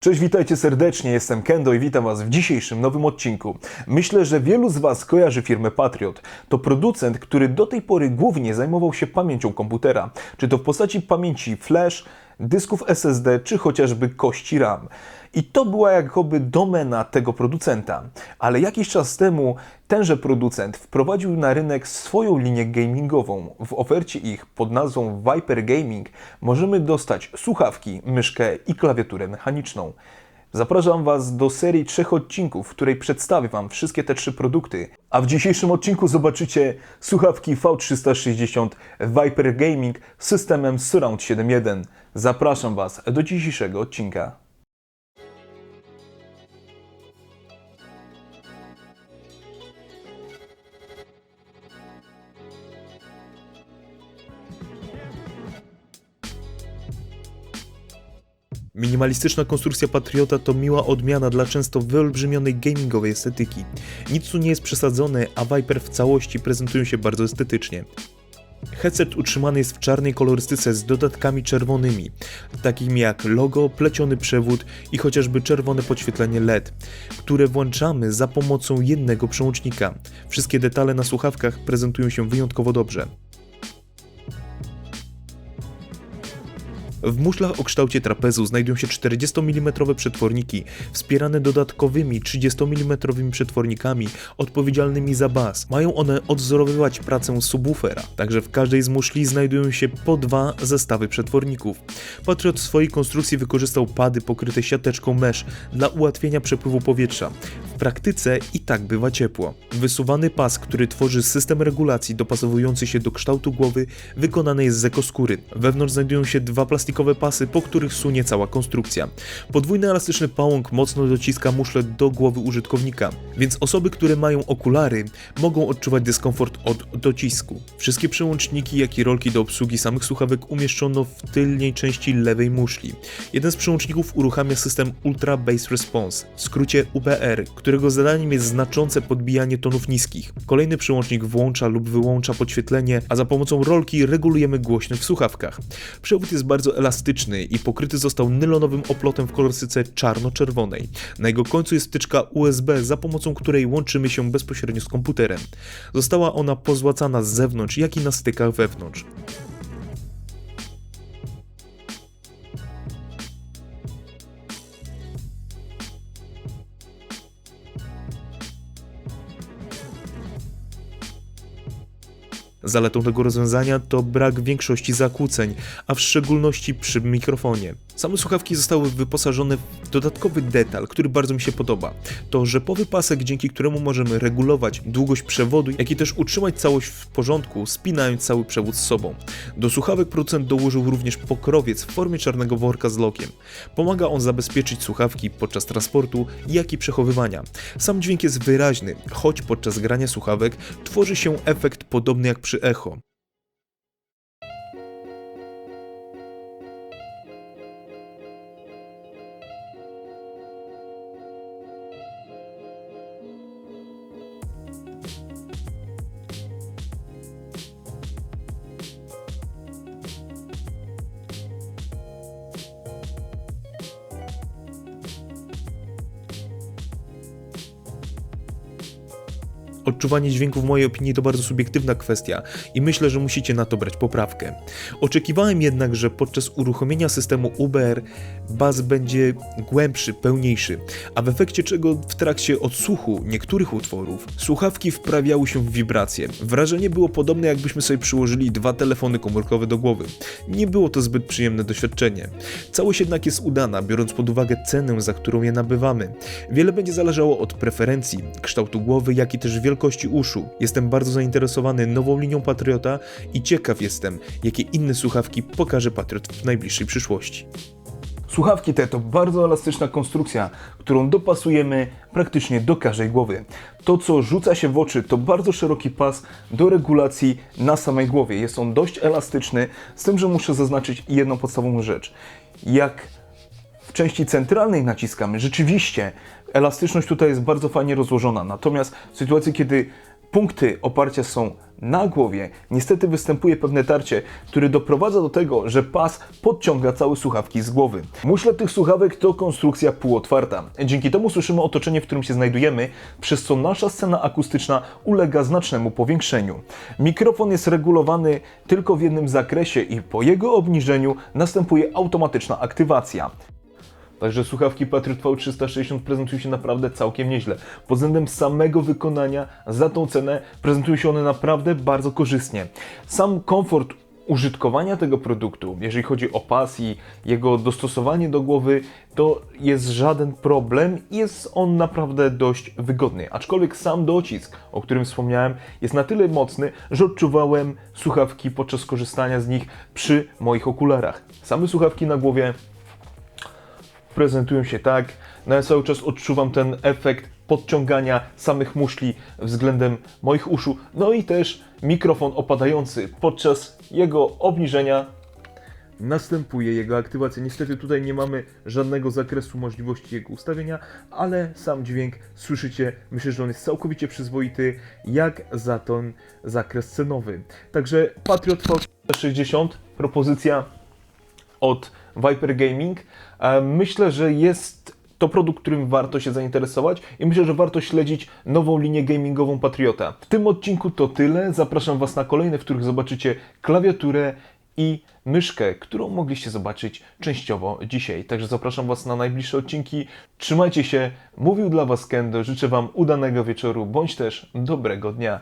Cześć, witajcie serdecznie, jestem Kendo i witam Was w dzisiejszym nowym odcinku. Myślę, że wielu z Was kojarzy firmę Patriot. To producent, który do tej pory głównie zajmował się pamięcią komputera, czy to w postaci pamięci flash, dysków SSD, czy chociażby kości RAM. I to była jakoby domena tego producenta. Ale jakiś czas temu tenże producent wprowadził na rynek swoją linię gamingową. W ofercie ich pod nazwą Viper Gaming możemy dostać słuchawki, myszkę i klawiaturę mechaniczną. Zapraszam Was do serii trzech odcinków, w której przedstawię Wam wszystkie te trzy produkty. A w dzisiejszym odcinku zobaczycie słuchawki V360 Viper Gaming z systemem Surround 7.1. Zapraszam Was do dzisiejszego odcinka. Minimalistyczna konstrukcja Patriota to miła odmiana dla często wyolbrzymionej gamingowej estetyki. Nic tu nie jest przesadzone, a Viper w całości prezentują się bardzo estetycznie. Headset utrzymany jest w czarnej kolorystyce z dodatkami czerwonymi, takimi jak logo, pleciony przewód i chociażby czerwone podświetlenie LED, które włączamy za pomocą jednego przełącznika. Wszystkie detale na słuchawkach prezentują się wyjątkowo dobrze. W muszlach o kształcie trapezu znajdują się 40 mm przetworniki, wspierane dodatkowymi 30 mm przetwornikami odpowiedzialnymi za bas. Mają one odwzorowywać pracę subwoofera, także w każdej z muszli znajdują się po dwa zestawy przetworników. Patriot w swojej konstrukcji wykorzystał pady pokryte siateczką mesh dla ułatwienia przepływu powietrza. Praktyce i tak bywa ciepło. Wysuwany pas, który tworzy system regulacji dopasowujący się do kształtu głowy, wykonany jest z ekoskóry. Wewnątrz znajdują się dwa plastikowe pasy, po których sunie cała konstrukcja. Podwójny elastyczny pałąk mocno dociska muszlę do głowy użytkownika, więc osoby, które mają okulary, mogą odczuwać dyskomfort od docisku. Wszystkie przełączniki, jak i rolki do obsługi samych słuchawek umieszczono w tylnej części lewej muszli. Jeden z przełączników uruchamia system Ultra Bass Response, w skrócie UBR, którego zadaniem jest znaczące podbijanie tonów niskich. Kolejny przełącznik włącza lub wyłącza podświetlenie, a za pomocą rolki regulujemy głośność w słuchawkach. Przewód jest bardzo elastyczny i pokryty został nylonowym oplotem w kolorystyce czarno-czerwonej. Na jego końcu jest wtyczka USB, za pomocą której łączymy się bezpośrednio z komputerem. Została ona pozłacana z zewnątrz, jak i na stykach wewnątrz. Zaletą tego rozwiązania to brak większości zakłóceń, a w szczególności przy mikrofonie. Same słuchawki zostały wyposażone w dodatkowy detal, który bardzo mi się podoba. To rzepowy pasek, dzięki któremu możemy regulować długość przewodu, jak i też utrzymać całość w porządku, spinając cały przewód z sobą. Do słuchawek producent dołożył również pokrowiec w formie czarnego worka z logiem. Pomaga on zabezpieczyć słuchawki podczas transportu, jak i przechowywania. Sam dźwięk jest wyraźny, choć podczas grania słuchawek tworzy się efekt podobny jak przy echo. Odczuwanie dźwięku w mojej opinii to bardzo subiektywna kwestia i myślę, że musicie na to brać poprawkę. Oczekiwałem jednak, że podczas uruchomienia systemu UBR bas będzie głębszy, pełniejszy, a w efekcie czego w trakcie odsłuchu niektórych utworów słuchawki wprawiały się w wibracje. Wrażenie było podobne jakbyśmy sobie przyłożyli dwa telefony komórkowe do głowy. Nie było to zbyt przyjemne doświadczenie. Całość jednak jest udana, biorąc pod uwagę cenę, za którą je nabywamy. Wiele będzie zależało od preferencji, kształtu głowy, jak i też wielkości uszu. Jestem bardzo zainteresowany nową linią Patriota i ciekaw jestem, jakie inne słuchawki pokaże Patriot w najbliższej przyszłości. Słuchawki te to bardzo elastyczna konstrukcja, którą dopasujemy praktycznie do każdej głowy. To, co rzuca się w oczy, to bardzo szeroki pas do regulacji na samej głowie. Jest on dość elastyczny, z tym, że muszę zaznaczyć jedną podstawową rzecz. Jak w części centralnej naciskamy, rzeczywiście elastyczność tutaj jest bardzo fajnie rozłożona. Natomiast w sytuacji, kiedy Punkty oparcia są na głowie. Niestety występuje pewne tarcie, które doprowadza do tego, że pas podciąga całe słuchawki z głowy. Muszle tych słuchawek to konstrukcja półotwarta. Dzięki temu słyszymy otoczenie, w którym się znajdujemy, przez co nasza scena akustyczna ulega znacznemu powiększeniu. Mikrofon jest regulowany tylko w jednym zakresie i po jego obniżeniu następuje automatyczna aktywacja. Także słuchawki Patriot V360 prezentują się naprawdę całkiem nieźle. Pod względem samego wykonania za tą cenę prezentują się one naprawdę bardzo korzystnie. Sam komfort użytkowania tego produktu, jeżeli chodzi o pas i jego dostosowanie do głowy, to jest żaden problem i jest on naprawdę dość wygodny. Aczkolwiek sam docisk, o którym wspomniałem, jest na tyle mocny, że odczuwałem słuchawki podczas korzystania z nich przy moich okularach. Same słuchawki na głowie prezentują się tak. No ja cały czas odczuwam ten efekt podciągania samych muszli względem moich uszu. No i też mikrofon opadający podczas jego obniżenia następuje jego aktywacja. Niestety tutaj nie mamy żadnego zakresu możliwości jego ustawienia, ale sam dźwięk słyszycie. Myślę, że on jest całkowicie przyzwoity, jak za ten zakres cenowy. Także Patriot V60, propozycja od Viper Gaming. E, Myślę, że jest to produkt, którym warto się zainteresować i myślę, że warto śledzić nową linię gamingową Patriota. W tym odcinku to tyle. Zapraszam Was na kolejne, w których zobaczycie klawiaturę i myszkę, którą mogliście zobaczyć częściowo dzisiaj. Także zapraszam Was na najbliższe odcinki. Trzymajcie się. Mówił dla Was Kendo. Życzę Wam udanego wieczoru bądź też dobrego dnia.